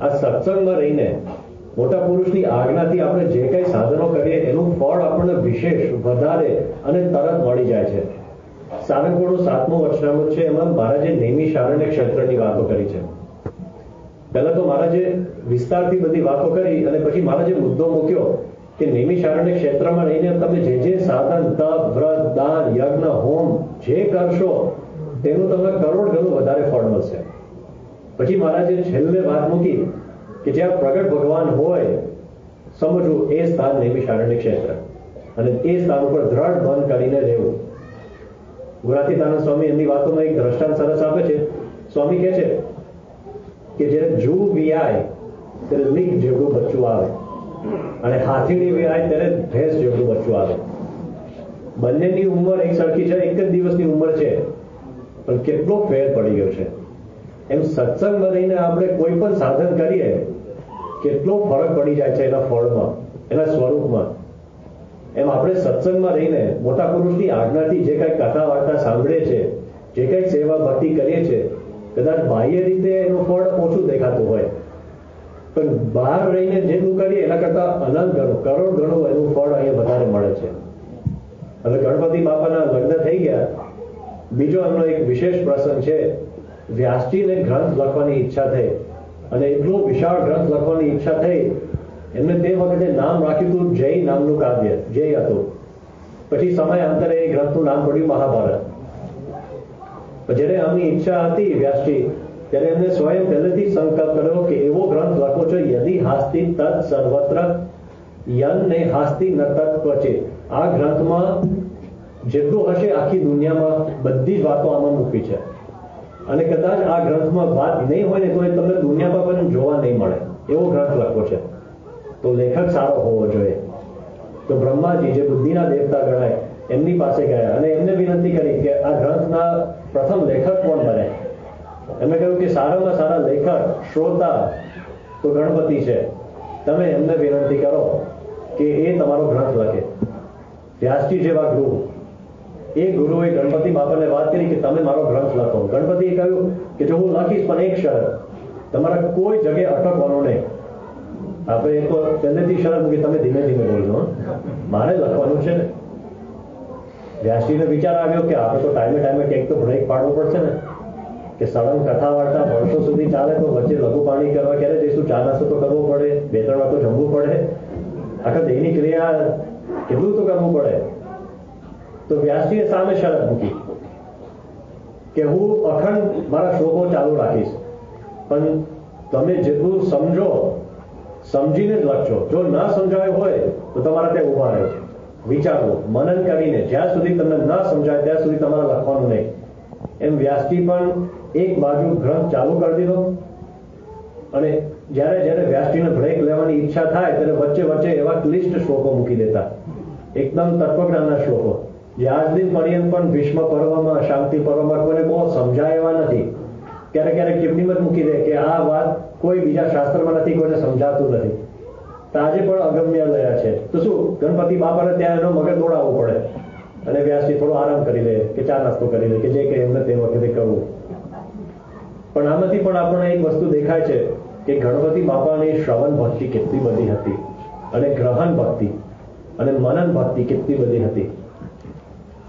આ સત્સંગમાં રહીને મોટા પુરુષની આજ્ઞાથી આપણે જે કંઈ સાધનો કરીએ, એનું ફળ આપણને વિશેષ, વધારે અને તરત મળી જાય છે. સારંગપુરનું સાતમું વચનામૃત છે. એમાં મહારાજે નૈમી શારણ્ય ક્ષેત્રની વાતો કરી છે. પહેલા તો મહારાજે વિસ્તારથી બધી વાતો કરી અને પછી મહારાજે મુદ્દો મૂક્યો કે નૈમી શારણ્ય ક્ષેત્રમાં રહીને તમે જે જે સાધન, તપ, વ્રત, દાન, યજ્ઞ, હોમ જે કરશો, તેનું તમને કરોડ ગણું વધારે ફળ મળશે. પછી મહારાજે છેલ્લે વાત મૂકી કે જ્યાં પ્રગટ ભગવાન હોય, સમજવું એ સ્થાન નૈમિષારણ્ય ક્ષેત્ર. અને એ સ્થાન ઉપર દ્રઢ બંધ કરીને રહેવું. ગુરાતીતાનંદ સ્વામી એમની વાતોમાં એક દ્રષ્ટાંત સરસ આપે છે. સ્વામી કહે છે કે જ્યારે જૂ વિયાય, ત્યારે લીક જેવડું બચ્ચું આવે. અને હાથીની વિયાય, ત્યારે ભેંસ જેવડું બચ્ચું આવે. બંનેની ઉંમર એક સરખી છે, એક જ દિવસની ઉંમર છે. પણ કેટલો ફેર પડી ગયો છે. એમ સત્સંગમાં રહીને આપણે કોઈ પણ સાધન કરીએ, કેટલો ફરક પડી જાય છે એના ફળમાં, એના સ્વરૂપમાં. એમ આપણે સત્સંગમાં રહીને મોટા પુરુષની આજ્ઞાથી જે કાંઈ કથા વાર્તા સાંભળીએ છે, જે કાંઈ સેવા ભક્તિ કરીએ છીએ કદાચ બાહ્ય રીતે એનું ફળ ઓછું દેખાતું હોય. પણ બહાર રહીને જેટલું કરીએ, એના કરતા અનંત ગણું, કરોડ ગણું એનું ફળ અહીંયા વધારે મળે છે. હવે ગણપતિ બાપાના લગ્ન થઈ ગયા. બીજો એમનો એક વિશેષ પ્રસંગ છે વ્યાસજીને ગ્રંથ લખવાની ઈચ્છા થઈ અને એટલો વિશાળ ગ્રંથ લખવાની ઈચ્છા થઈ, એમને તે વખતે નામ રાખ્યું હતું જય નામનું કાવ્ય, જય હતું. પછી સમય અંતરે એ ગ્રંથનું નામ પડ્યું મહાભારત. જ્યારે આમની ઈચ્છા હતી વ્યાસજી, ત્યારે એમને સ્વયં પહેલેથી સંકલ્પ કર્યો કે એવો ગ્રંથ લખો છો યદિ હાસ્તી તત્ સર્વત્ર, યન ને હાસ્તી ન તત પચે આ ગ્રંથમાં જેટલું હશે આખી દુનિયામાં બધી જ વાતો આમાં મૂકી છે. અને કદાચ આ ગ્રંથમાં વાત નહીં હોય ને તો એ તમને દુનિયામાં પણ જોવા નહીં મળે. એવો ગ્રંથ લખો છે. તો લેખક સારો હોવો જોઈએ. તો બ્રહ્માજી જે બુદ્ધિના દેવતા ગણાય, એમની પાસે ગયા અને એમને વિનંતી કરી કે આ ગ્રંથના પ્રથમ લેખક કોણ બને? એમણે કહ્યું કે સારામાં સારા લેખક, શ્રોતા તો ગણપતિ છે. તમે એમને વિનંતી કરો કે એ તમારો ગ્રંથ લખે. વ્યાસજી જેવા ગુરુ. એ ગુરુએ ગણપતિ બાપાને વાત કરી કે તમે મારો ગ્રંથ લખો. ગણપતિએ કહ્યું કે જો હું લખીશ પણ એક શરત, તમારા કોઈ જગ્યાએ અટકવાનો નહીં. આપણે તો પહેલેથી શરત મૂકી તમે ધીમે ધીમે બોલજો મારે લખવાનું છે ને. વ્યાસજીને વિચાર આવ્યો કે આપણે તો ટાઈમે ટાઈમે કંઈક તો બ્રેક પાડવો પડશે ને. કે સળંગ કથા વાર્તા વર્ષો સુધી ચાલે તો વચ્ચે લઘુ પાણી કરવા ક્યારે જઈશું? ચા નાસ્તો તો કરવો પડે, બે ત્રણ વાર તો જમવું પડે. આખા દૈનિક ક્રિયા, કેટલું તો કરવું પડે? તો વ્યાસજીએ સામે શરત મૂકી કે હું અખંડ મારા શ્લોકો ચાલુ રાખીશ. પણ તમે જેટલું સમજો, સમજીને જ લખજો. જો ના સમજાય હોય, તો તમારા ત્યાં ઊભા રહે. છે વિચારવો મનન કરીને. જ્યાં સુધી તમને ના સમજાય, ત્યાં સુધી તમારે લખવાનું નહીં. એમ વ્યાસજી પણ એક બાજુ ગ્રંથ ચાલુ કરી દીધો. અને જ્યારે જ્યારે વ્યાસજીને બ્રેક લેવાની ઈચ્છા થાય, ત્યારે વચ્ચે વચ્ચે એવા ક્લિષ્ટ શ્લોકો મૂકી દેતા. એકદમ તત્વજ્ઞાનના શ્લોકો. આજ પર્યંત પણ ભીષ્મ પર્વમાં, શાંતિ પર્વમાં કોઈને બહુ સમજાય એવા નથી. ક્યારેક ક્યારેક ટિપ્પણીમાં જ મૂકી દે કે આ વાત કોઈ બીજા શાસ્ત્રમાં નથી, કોઈને સમજાતું નથી. આજે પણ અગમ્ય રહ્યા છે. તો શું, ગણપતિ બાપાને ત્યાં એનો મગજ દોડાવવો પડે? અને વ્યાસજી થોડો આરામ કરી લે, કે ચા નાસ્તો કરી લે, કે જે કંઈ એમને તે વખતે કરવું. પણ આમાંથી પણ આપણને એક વસ્તુ દેખાય છે કે ગણપતિ બાપાની શ્રવણ ભક્તિ કેટલી બધી હતી. અને ગ્રહણ ભક્તિ અને મનન ભક્તિ કેટલી બધી હતી.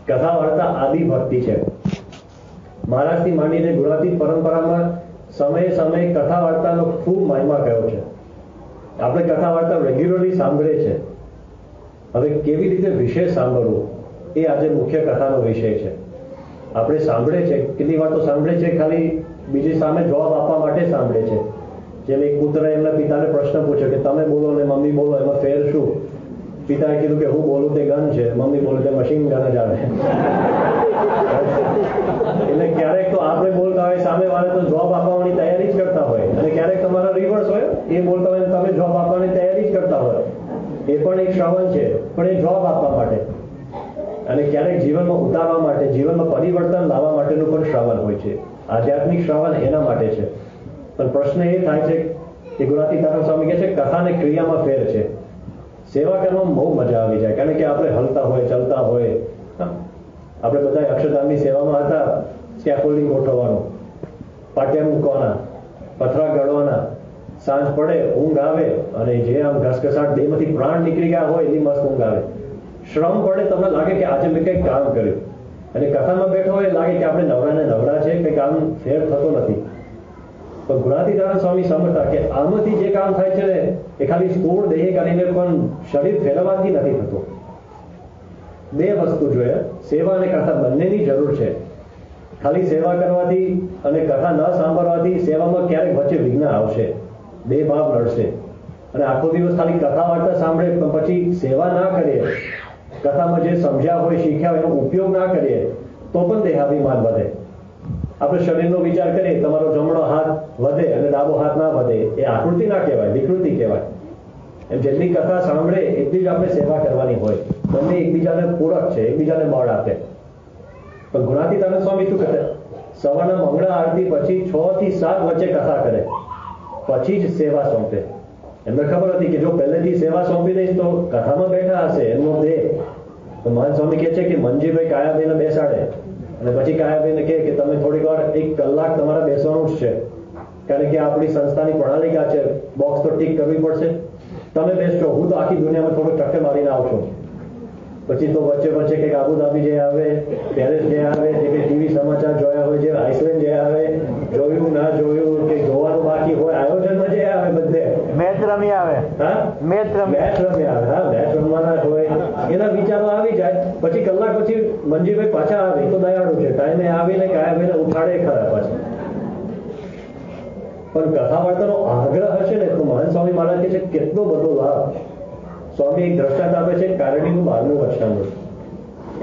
કથા વાર્તા આદિ ભક્તિ છે. મહારાજથી માંડીને ગુજરાતી પરંપરામાં સમયે સમયે કથા વાર્તાનો ખૂબ મહિમા કયો છે. આપણે કથા વાર્તા રેગ્યુલરલી સાંભળે છે. હવે કેવી રીતે વિશેષ સાંભળવું એ આજે મુખ્ય કથાનો વિષય છે. આપણે સાંભળે છે, કેટલી વાર તો સાંભળે છે, ખાલી બીજી સામે જવાબ આપવા માટે સાંભળે છે. જેમ એક પુત્રએ એમના પિતાને પ્રશ્ન પૂછ્યો કે તમે બોલો ને મમ્મી બોલો, એમાં ફેર શું? પિતાએ કીધું કે હું બોલું તે ગન છે, મમ્મી બોલું તે મશીન ગન જ આવે. એટલે ક્યારેક તો આપણે બોલતા હોય, સામે વાળા તો જોબ આપવાની તૈયારી જ કરતા હોય. અને ક્યારેક તમારા રિવર્સ હોય, એ બોલતા હોય તમે જોબ આપવાની તૈયારી જ કરતા હોય. એ પણ એક શ્રવણ છે, પણ એ જોબ આપવા માટે. અને ક્યારેક જીવનમાં ઉતારવા માટે, જીવનમાં પરિવર્તન લાવવા માટેનું પણ શ્રવણ હોય છે. આધ્યાત્મિક શ્રવણ એના માટે છે. પણ પ્રશ્ન એ થાય છે કે ગુરાતી તારા સ્વામી કહે છે કથા અને ક્રિયામાં ફેર છે. સેવા કરવામાં બહુ મજા આવી જાય. કારણ કે આપણે હલતા હોય, ચલતા હોય. આપણે બધા અક્ષરધામની સેવામાં હતા સ્કેફોલ્ડિંગ ગોઠવવાનું. પાટિયા મૂકવાના પથરા ગળવાના. સાંજ પડે, ઊંઘ આવે અને જે આમ ઘસઘસાટ દેહમાંથી પ્રાણ નીકળી ગયા હોય, એની મસ્ત ઊંઘ આવે. શ્રમ પડે, તમને લાગે કે આજે મેં કંઈક કામ કર્યું. અને કથામાં બેઠો હોય, લાગે કે આપણે નવરા ને નવરા છે કંઈ કામ ફેર થતો નથી. પણ ગુણાતીતાનંદ સ્વામી સમજતા કે આમાંથી જે કામ થાય છે ને, એ ખાલી સ્થૂળ દેહ કરીને પણ શરીર ફેરવવાથી નથી થતું. બે વસ્તુ જોઈએ. સેવા અને કથા બંનેની જરૂર છે. ખાલી સેવા કરવાથી અને કથા ન સાંભળવાથી સેવામાં ક્યારેક વચ્ચે વિઘ્ન આવશે. બે ભાવ લડશે અને આખો દિવસ ખાલી કથા વાર્તા સાંભળે પણ પછી સેવા ના કરીએ. કથામાં જે સમજ્યા હોય, શીખ્યા હોય, એનો ઉપયોગ ના કરીએ, તો પણ દેહાભિમાન વધે. આપણે શરીરનો વિચાર કરીએ, તમારો જમણો હાથ વધે અને ડાબો હાથ ના વધે. એ આકૃતિ ના કહેવાય, વિકૃતિ કહેવાય. એમ જેટલી કથા સાંભળે, એટલી જ આપણે સેવા કરવાની હોય. બંને એકબીજાને પૂરક છે, એકબીજાને બળ આપે. પણ ગુણાતીતાનંદ સ્વામી શું કરે? સવારના મંગળા આરતી પછી છ થી સાત વચ્ચે કથા કરે. પછી જ સેવા સોંપે. એમને ખબર હતી કે જો પહેલેથી સેવા સોંપી દઈશ તો કથામાં બેઠા હશે, એમનો દેહ. તો મહાન સ્વામી કહે છે કે મંજીભાઈ કાયાભાઈને બેસાડે. અને પછી કાયાભાઈને કહે કે તમે થોડીક વાર એક કલાક તમારે બેસવાનું જ છે. કારણ કે આપણી સંસ્થાની પ્રણાલિકા છે બોક્સ તો ઠીક કરવી પડશે. તમે બેસજો, હું તો આખી દુનિયામાં થોડું ચક્કર મારીને આવશો પછી તો વચ્ચે વચ્ચે કંઈક આબુધાબી જે આવે પેરિસ જે આવે, જે કંઈ ટીવી સમાચાર જોયા હોય, જે આઈસલેન્ડ જે આવે, જોયું, ના જોયું કે જોવાનું બાકી હોય આયોજનમાં જે આવે બધે મેચ રમી આવે. મેચ રમી. મેચ આવે હા મેચ રમવાના હોય. એના વિચારો આવી જાય. પછી કલાક પછી મંજીભાઈ પાછા આવે તો દયાળુ છે. ટાઈમે આવીને કાયાભાઈને ઉઠાડે ખરા પાછા. પણ કથા વાર્તાનો આગ્રહ હશે ને તો મહાન સ્વામી મહારાજ કે છે કેટલો બધો લાભ. સ્વામી એક દ્રષ્ટાંત આપે છે કારણીનું બારનું વચનામૃત.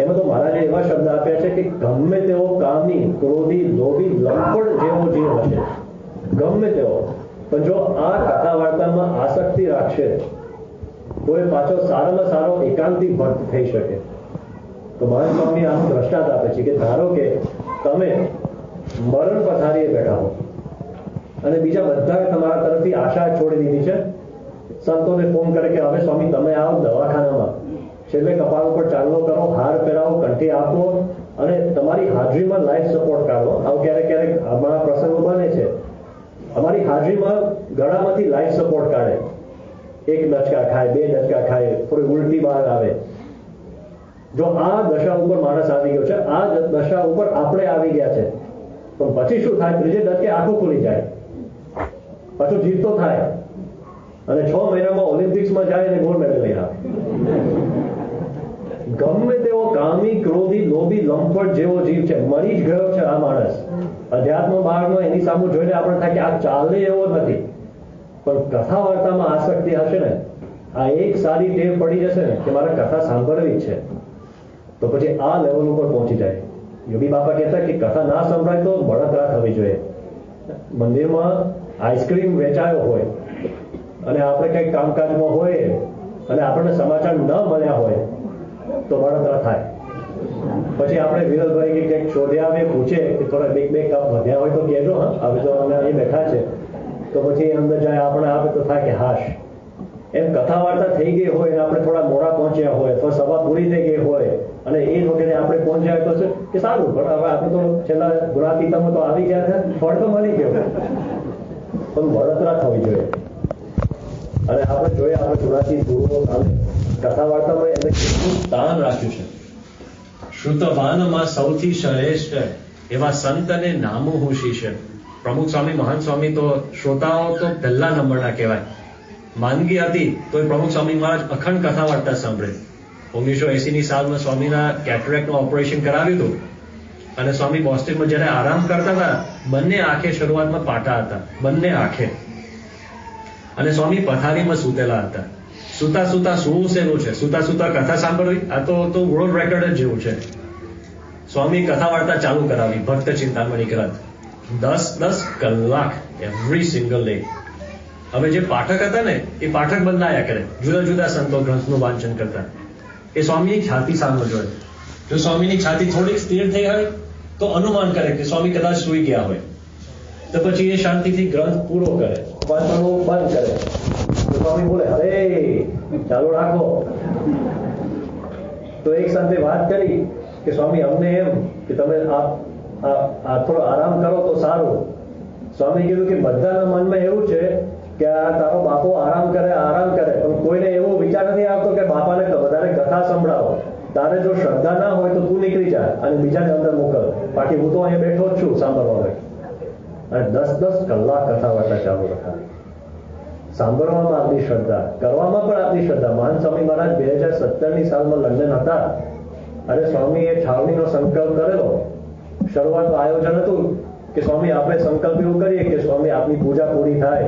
એમાં તો મહારાજે એવા શબ્દ આપ્યા છે કે ગમે તેવો કામી ક્રોધી લોભી લંપડ જેવો જીવ હશે. ગમે તેવો. પણ જો આ કથા વાર્તામાં આસક્તિ રાખશે તો એ પાછો સારામાં સારો એકાંતિક ભક્ત થઈ શકે. તો મહાન સ્વામી આમ દ્રષ્ટાંત આપે છે કે ધારો કે તમે મરણ પથારીએ બેઠા હો અને બીજા બધાએ તમારા તરફથી આશા છોડી દીધી છે. સંતોને ફોન કરે કે હવે સ્વામી તમે આવો દવાખાનામાં. છેલ્લે કપાળ ઉપર ચાંદલો કરો, હાર પહેરાવો, કંઠી આપો અને તમારી હાજરીમાં લાઈફ સપોર્ટ કાઢો. આવું ક્યારેક ક્યારેક અમારા પ્રસંગો બને છે. અમારી હાજરીમાં ગળામાંથી લાઈફ સપોર્ટ કાઢે. એક ડચકા ખાય, બે ડચકા ખાય, થોડી ઉલટી બહાર આવે. જો આ દશા ઉપર માણસ આવી ગયો છે, આ દશા ઉપર આપણે આવી ગયા છે. તો પછી શું થાય? ત્રીજે ડચકે આંખો ખુલી જાય. પાછું જીતતો થાય. અને છ મહિનામાં ઓલિમ્પિક્સમાં જાય અને ગોલ્ડ મેડલ લઈને ગમે તેવો કામી, ક્રોધી, લોભી લંફટ જેવો જીવ છે. મરી જ ગયો છે આ માણસ. અધ્યાત્મ માર્ગનો એની સામે જોઈને આપણે થાય કે આ ચાલે એવો નથી. પણ કથા વાર્તામાં આસક્તિ હશે ને, આ એક સારી ટેવ પડી જશે ને કે મારે કથા સાંભળવી જ છે. તો પછી આ લેવલ ઉપર પહોંચી જાય. યોગી બાપા કહેતા કે કથા ના સંભળાય તો બળતરા થવી જોઈએ. મંદિરમાં આઈસ્ક્રીમ વેચાયો હોય, અને આપણે કંઈક કામકાજમાં હોય, અને આપણને સમાચાર ન મળ્યા હોય, તો બળતરા થાય. પછી આપણે વિરલભાઈ કે કંઈક શોધ્યા અમે પૂછે કે થોડા બે બે કપ વધ્યા હોય તો કહેજો, હા. હવે તો અમે અહીં બેઠા છે. તો પછી અંદર જાય આપણે આપે તો થાય કે હાશ. એમ કથા વાર્તા થઈ ગઈ હોય અને આપણે થોડા મોડા પહોંચ્યા હોય, અથવા સભા પૂરી થઈ ગઈ હોય, અને એ વખતે આપણે પહોંચ્યા તો છે કે સારું, પણ હવે આપણે તો છેલ્લા ગુણાતીતામાં તો આવી ગયા છે, ફળ તો મળી ગયો. પણ વળતરા થવી જોઈએ. અને આપણે જોઈએ, આપણે ગુણાતી ગુરુઓ કથા વાર્તામાં એને કેટલું તાણ રાખ્યું છે. શ્રુતવાનમાં સૌથી શ્રેષ્ઠ એવા સંતને નામો હું શિષ્ય પ્રમુખ સ્વામી, મહાન સ્વામી તો શ્રોતાઓ તો પહેલા નંબરના કહેવાય. માંદગી હતી તો એ પ્રમુખ સ્વામી મહારાજ અખંડ કથા વાર્તા સાંભળે. ઓગણીસો એસી ની સાલમાં સ્વામીના કેટરેક્ટનું ઓપરેશન કરાવ્યું હતું. અને સ્વામી બોસ્ટનમાં જ્યારે આરામ કરતા હતા, બંને આંખે શરૂઆતમાં પાટા હતા. બંને આંખે. અને સ્વામી પથારીમાં સૂતેલા હતા. સુતા સુતા સુવું શેનું છે? સુતા સુતા કથા સાંભળવી? આ તો તો વર્લ્ડ રેકોર્ડ જ જેવું છે. સ્વામી કથા વાર્તા ચાલુ કરાવી. ભક્ત ચિંતામણી ગ્રંથ. દસ દસ કલાક એવરી સિંગલ ડે હવે જે પાઠક હતા ને, એ પાઠક બદલાયા કરે. જુદા જુદા સંતો ગ્રંથનું વાંચન કરતા. એ સ્વામીની છાતી સામે જોડે જો સ્વામીની છાતી થોડીક સ્થિર થઈ હોય, તો અનુમાન કરે કે સ્વામી કદાચ સૂઈ ગયા હોય. તો પછી એ શાંતિથી ગ્રંથ પૂરો કરે. વાંચવાનું બંધ કરે. સ્વામી બોલે, અરે, ચાલુ રાખો. તો એક સાથે વાત કરી કે, સ્વામી, અમને એમ કે તમે થોડો આરામ કરો તો સારું. સ્વામી કીધું કે, બધાના મનમાં એવું છે કે આ તારો બાપો આરામ કરે આરામ કરે, પણ કોઈને એવો વિચાર નથી આવતો કે બાપાને બધાને કથા સંભળાવો. તારે જો શ્રદ્ધા ના હોય તો તું નીકળી જા અને બીજાને અંદર મોકલ. બાકી હું તો અહીંયા બેઠો જ છું સાંભળવા માટે. અને દસ દસ કલાક કથા વાર્તા ચાલુ રખાય. સાંભળવામાં આપણી શ્રદ્ધા, કરવામાં પણ આપણી શ્રદ્ધા. મહાન સ્વામી મહારાજ, બે હજાર સત્તરની સાલમાં લંડન હતા. અને સ્વામીએ છાવણીનો સંકલ્પ કરેલો. શરૂઆત આયોજન હતું કે સ્વામી, આપણે સંકલ્પ એવું કરીએ કે સ્વામી, આપની પૂજા પૂરી થાય.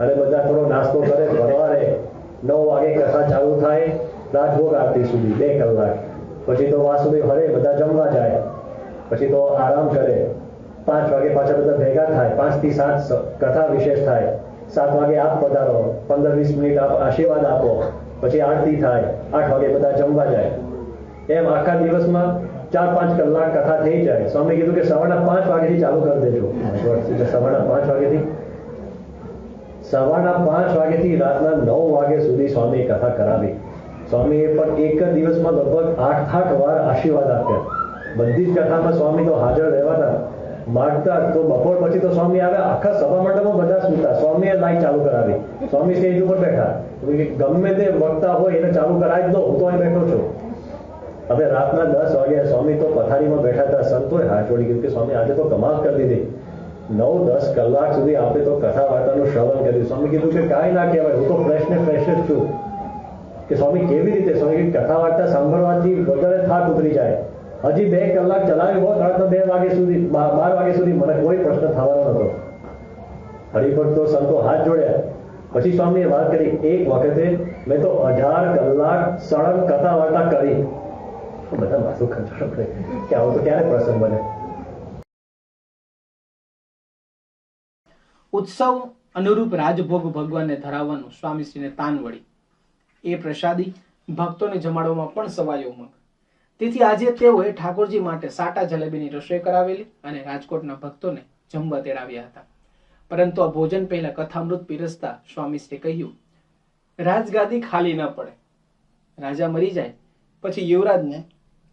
અને બધા થોડો નાસ્તો કરે ભરવારે નવ વાગે કથા ચાલુ થાય. રાજભોગ આરતી સુધી, બે કલાક. પછી તો વાસુદેવ હરે, બધા જમવા જાય. પછી તો આરામ કરે. પાંચ વાગે પાછા બધા ભેગા થાય. પાંચથી સાત કથા વિશેષ થાય. સાત વાગે આપ પધારો, પંદર વીસ મિનિટ આપ આશીર્વાદ આપો, પછી આરતી થાય, આઠ વાગે બધા જમવા જાય. એમ આખા દિવસમાં ચાર પાંચ કલાક કથા થઈ જાય. સ્વામી કીધું કે સવારના પાંચ વાગેથી ચાલુ કરી દેજો. સવારના પાંચ વાગેથી સવારના પાંચ વાગેથી રાતના નવ વાગે સુધી સ્વામી કથા કરાવી. સ્વામીએ પણ એક જ દિવસમાં લગભગ આઠ આઠ વાર આશીર્વાદ આપ્યા. બધી જ કથામાં સ્વામી તો હાજર રહેવાના. માગતા તો બપોર પછી તો સ્વામી આવે, આખા સભા મંડપમાં બધા સૂતા. સ્વામીએ લાઈટ ચાલુ કરાવી. સ્વામી સ્ટેજ ઉપર બેઠા. ગમે તે વક્તા હોય એને ચાલુ કરાવી દો, હું તો અહીં બેઠો છું. હવે રાતના દસ વાગ્યા સ્વામી તો પથારીમાં બેઠા હતા સંતોએ હાથ જોડી કીધું કે સ્વામી, આજે તો કમાલ કરી દીધી. નવ, દસ કલાક સુધી આપણે તો કથા વાર્તાનું શ્રવણ કર્યું. સ્વામી કીધું કે કાંઈ ના કહેવાય, હું તો ફ્રેશ ને ફ્રેશ જ છું. કે સ્વામી કેવી રીતે, સ્વામી કથા વાર્તા સાંભળવાથી વગર થાક ઉતરી જાય. હજી બે કલાક ચલાવી હોત તો બે વાગે સુધી બાર વાગે સુધી મને કોઈ પ્રશ્ન થવાનો નતો હરિભક્તો સંતો હાથ જોડ્યા. પછી સ્વામીએ વાત કરી, એક વખતે મેં તો અઢાર કલાક સળંગ કથા વાર્તા કરી. બધા માથું ખંજોળ પડે કે આવો તો ક્યારે પ્રસંગ બને? ઉત્સવ અનુરૂપ રાજભોગ ભગવાનને ધરાવવાનું સ્વામીશ્રીને તાન વળી. એ પ્રસાદી ભક્તોને જમાડવામાં પણ સવાયો ઉમંગ તેથી આજે તેઓએ ઠાકોરજી માટે સાટા જલેબીની રસોઈ કરાવેલી અને રાજકોટના ભક્તોને જમવા તેડાવ્યા હતા. પરંતુ આ ભોજન પહેલા કથામૃત પીરસતા સ્વામીશ્રી કહ્યું, રાજગાદી ખાલી ન પડે. રાજા મરી જાય, પછી યુવરાજને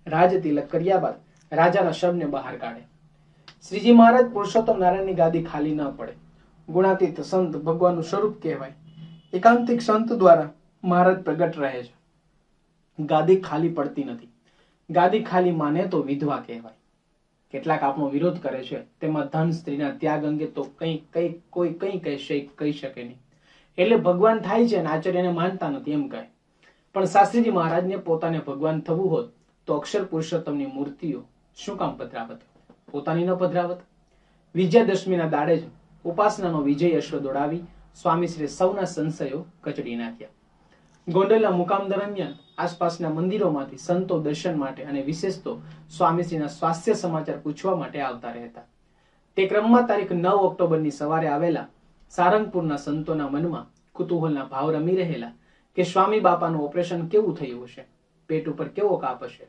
રાજ તિલક કર્યા બાદ રાજાના શબને બહાર કાઢે. શ્રીજી મહારાજ પુરુષોત્તમ નારાયણની ગાદી ખાલી ન પડે. ગુણાતીત સંત ભગવાનનું સ્વરૂપ કહેવાય. એકાંતિક સંત દ્વારા મહારાજ પ્રગટ રહે છે. ગાદી ખાલી પડતી નથી. ગાદી ખાલી માને તો વિધવા કહેવાય. કેટલાક આપનો વિરોધ કરે છે, તેમાં ધન, સ્ત્રીના ત્યાગ અંગે તો કંઈ કંઈ, કોઈ કંઈ કહેશે કહી શકે નહીં. એટલે ભગવાન થાય છે અને આચાર્યને માનતા નથી, એમ કહે. પણ શાસ્ત્રીજી મહારાજને પોતાને ભગવાન થવું હોત, તો અક્ષર પુરુષોત્તમની મૂર્તિઓ શું કામ પધરાવત? પોતાની ન પધરાવત? વિજયાદશમીના દાડે જ ઉપાસનાનો વિજય અશ્વ દોડાવી સ્વામીશ્રીએ સૌના સંશયો કચડી નાખ્યા. ગોંડલના મુકામ દરમિયાન આસપાસના મંદિરોમાંથી સંતો દર્શન માટે અને વિશેષ તો સ્વામીશ્રીના સ્વાસ્થ્ય સમાચાર પૂછવા માટે આવતા રહેતા. તે ક્રમમાં તારીખ નવ ઓક્ટોબરની સવારે આવેલા સારંગપુરના સંતોના મનમાં કુતૂહલના ભાવ રમી રહેલા કે સ્વામી બાપાનું ઓપરેશન કેવું થયું હશે? પેટ ઉપર કેવો કાપ હશે?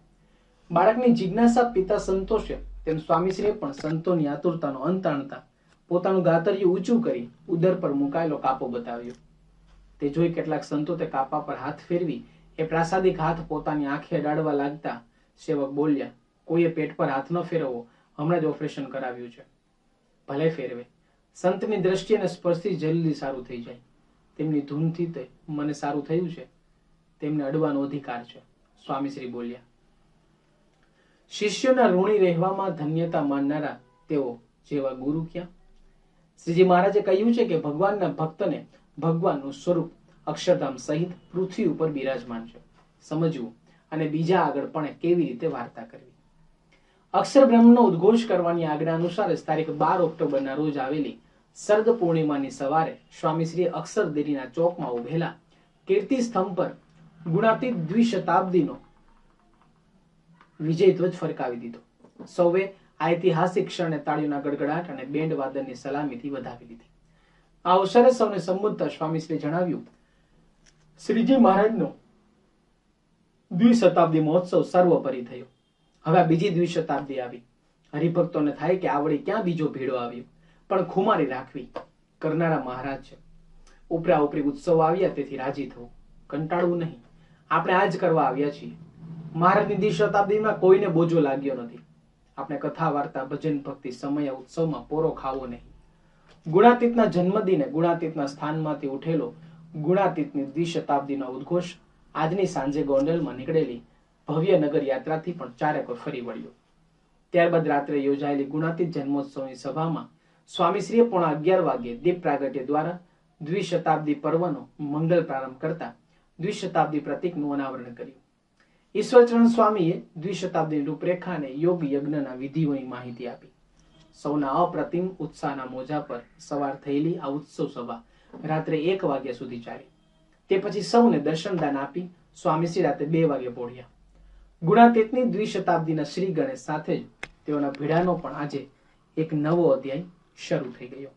બાળકની જિજ્ઞાસા પિતા સંતોષે તેમ સ્વામીશ્રીએ પણ સંતોની આતુરતાનો અંત આણતા પોતાનું ગાતરિયું ઊંચું કરી ઉદર પર મુકાયેલો કાપો બતાવ્યો. તે જોઈ કેટલાક સંતો તે કાપા પર હાથ ફેરવી એ પ્રાસાદિક હાથ પોતાની આંખે અડાડવા લાગતા સેવક બોલ્યા, કોઈએ પેટ પર હાથ ન ફેરવવો, હમણાં જ ઓપરેશન કરાવ્યું છે. ભલે ફેરવે. સંતની દ્રષ્ટિ અને સ્પર્શથી જલ્દી સારું થઈ જાય. તેમની ધૂનથી તે મને સારું થયું છે. તેમને અડવાનો અધિકાર છે. સ્વામીશ્રી બોલ્યા. શિષ્યોના ઋણી રહેવામાં ધન્યતા માનનારા તેઓ જેવા ગુરુ ક્યાં? શ્રીજી મહારાજે કહ્યું છે કે ભગવાનના ભક્તને ભગવાનનું સ્વરૂપ અક્ષરધામ સહિત પૃથ્વી ઉપર બિરાજમાન છે. સમજવું અને બીજા આગળ પણ કેવી રીતે વાર્તા કરવી. અક્ષર બ્રહ્મનો ઉદ્ઘોષ કરવાની આજ્ઞા અનુસાર તારીખ બાર ઓક્ટોબરના રોજ આવેલી સર્ગ પૂર્ણિમાની સવારે સ્વામીશ્રીએ અક્ષરદેરીના ચોકમાં ઉભેલા કીર્તિ સ્તંભ પર ગુણાતીત દ્વિશતાબ્દીનો વિજય ધ્વજ ફરકાવી દીધો. સૌએ આ ઐતિહાસિક ક્ષણે તાળીઓના ગડગડાટ અને બેન્ડ વાદનની સલામીથી વધાવી લીધી. આ અવસરે સૌને સંબોધતા સ્વામીશ્રીએ જણાવ્યું, શ્રીજી મહારાજનો દ્વિશતાબ્દી મહોત્સવ સર્વોપરી થયો. હવે બીજી દ્વિશતાબ્દી આવી. હરિભક્તોને થાય કે આવડી ક્યાં બીજો ભેડો આવ્યો? પણ ખુમારી રાખવી કરનારા મહારાજ છે. ઉપરા ઉપરી ઉત્સવ આવ્યા, તેથી રાજી થવું. કંટાળવું નહીં. આપણે આ જ કરવા આવ્યા છીએ. મહારાજની દ્વિશતાબ્દીમાં કોઈને બોજો લાગ્યો નથી. આપણે કથા વાર્તા, ભજન, ભક્તિ, સમય ઉત્સવમાં પોરો ખાવો નહીં. ગુણાતીતના જન્મદિને ગુણાતીતના સ્થાનમાંથી ઉઠેલો ગુણાતીતની દ્વિશતાબ્દીનો ઉદ્ઘોષ આજની સાંજે ગોંડલમાં નીકળેલી ભવ્ય નગર યાત્રાથી પણ ચારેક ફરી વળ્યો. ત્યારબાદ રાત્રે યોજાયેલી ગુણાતીત જન્મોત્સવની સભામાં સ્વામીશ્રીએ પોણા અગિયાર વાગ્યે દીપ પ્રાગટ્ય દ્વારા દ્વિશતાબ્દી પર્વનો મંગલ પ્રારંભ કરતા દ્વિશતાબ્દી પ્રતિકનું અનાવરણ કર્યું. ઈશ્વરચરણ સ્વામીએ દ્વિશતાબ્દીની રૂપરેખા અને યોગ યજ્ઞના વિધિઓની માહિતી આપી. સૌના અપ્રતિમ ઉત્સાહના મોજા પર સવાર થયેલી આ ઉત્સવ સભા રાત્રે એક વાગ્યા સુધી ચાલી. તે પછી સૌને દર્શનદાન આપી સ્વામીશ્રી રાતે બે વાગે પોઢ્યા ગુણાતીતની દ્વિશતાબ્દીના શ્રી ગણેશ સાથે જ તેઓના ભીડાનો પણ આજે એક નવો અધ્યાય શરૂ થઈ ગયો.